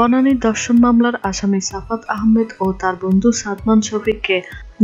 বনানীর ধর্ষণ মামলার আসামি সাফাত আহমেদ ও তার বন্ধু সাদমান শফিককে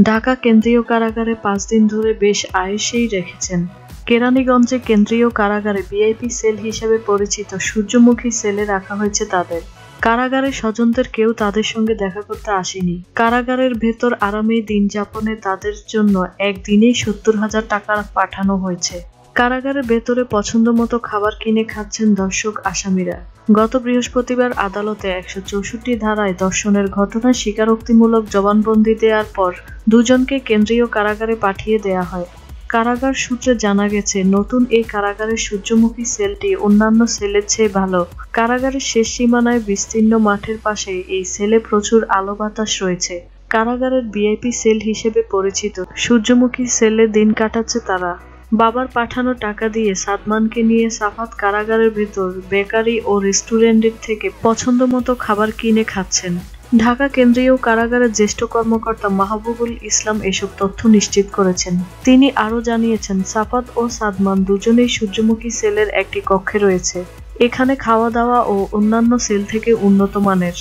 ঢাকা কেন্দ্রীয় কারাগারে পাঁচ দিন ধরে বেশ আয়েসেই রেখেছেন। কেরানীগঞ্জে কেন্দ্রীয় কারাগারে ভিআইপি সেল হিসেবে পরিচিত সূর্যমুখী সেলে রাখা হয়েছে তাদের। কারাগারে স্বজনদের কেউ তাদের সঙ্গে দেখা করতে আসেনি। কারাগারের ভেতর আরামেই দিন যাপনে তাদের জন্য একদিনেই সত্তর হাজার টাকা পাঠানো হয়েছে। কারাগারের ভেতরে পছন্দ মতো খাবার কিনে খাচ্ছেন দর্শক আসামিরা। গত বৃহস্পতিবার আদালতে একশো চৌষট্টি ধারায় দর্শনের ঘটনায় স্বীকারোক্তিমূলক জবানবন্দি দেওয়ার পর দুজনকে কেন্দ্রীয় কারাগারে পাঠিয়ে দেয়া হয়। কারাগার সূত্রে জানা গেছে, নতুন এই কারাগারের সূর্যমুখী সেলটি অন্যান্য সেলের চেয়ে ভালো। কারাগারের শেষ সীমানায় বিস্তীর্ণ মাঠের পাশে এই সেলে প্রচুর আলো বাতাস রয়েছে। কারাগারের ভিআইপি সেল হিসেবে পরিচিত। সূর্যমুখী সেলে দিন কাটাচ্ছে তারা। বাবার পাঠানো টাকা দিয়ে সাদমানকে নিয়ে সাফাত কারাগারের ভেতর বেকারি ও রেস্টুরেন্টের থেকে পছন্দ মতো খাবার কিনে খাচ্ছেন। ঢাকা কেন্দ্রীয় কারাগারের জ্যেষ্ঠ কর্মকর্তা মাহবুবুল ইসলাম এসব তথ্য নিশ্চিত করেছেন। তিনি আরও জানিয়েছেন, সাফাত ও সাদমান দুজনেই সূর্যমুখী সেলের একটি কক্ষে রয়েছে। এখানে খাওয়া দাওয়া ও অন্যান্য সেল থেকে উন্নত মানের।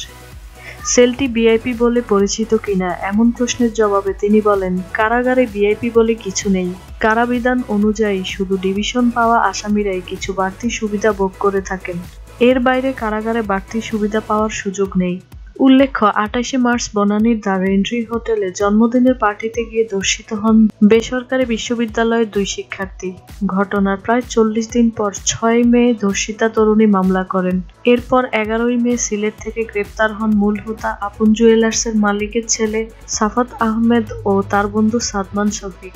সেলটি ভিআইপি বলে পরিচিত কিনা এমন প্রশ্নের জবাবে তিনি বলেন, কারাগারে ভিআইপি বলে কিছু নেই। কারাবিধান অনুযায়ী শুধু ডিভিশন পাওয়া আসামিরাই কিছু বাড়তি সুবিধা ভোগ করে থাকেন। এর বাইরে কারাগারে বাড়তি সুবিধা পাওয়ার সুযোগ নেই। উল্লেখ্য আটাশে মার্চ বনানীর দ্য রেন্ট্রি হোটেলে জন্মদিনের পার্টিতে গিয়ে ধর্ষিত হন বেসরকারি বিশ্ববিদ্যালয়ের দুই শিক্ষার্থী। ঘটনার প্রায় চল্লিশ দিন পর ছয় মে ধর্ষিতা তরুণী মামলা করেন। এরপর এগারোই মে সিলেট থেকে গ্রেপ্তার হন মূল হোতা আপন জুয়েলার্সের মালিকের ছেলে সাফাত আহমেদ ও তার বন্ধু সাদমান শফিক।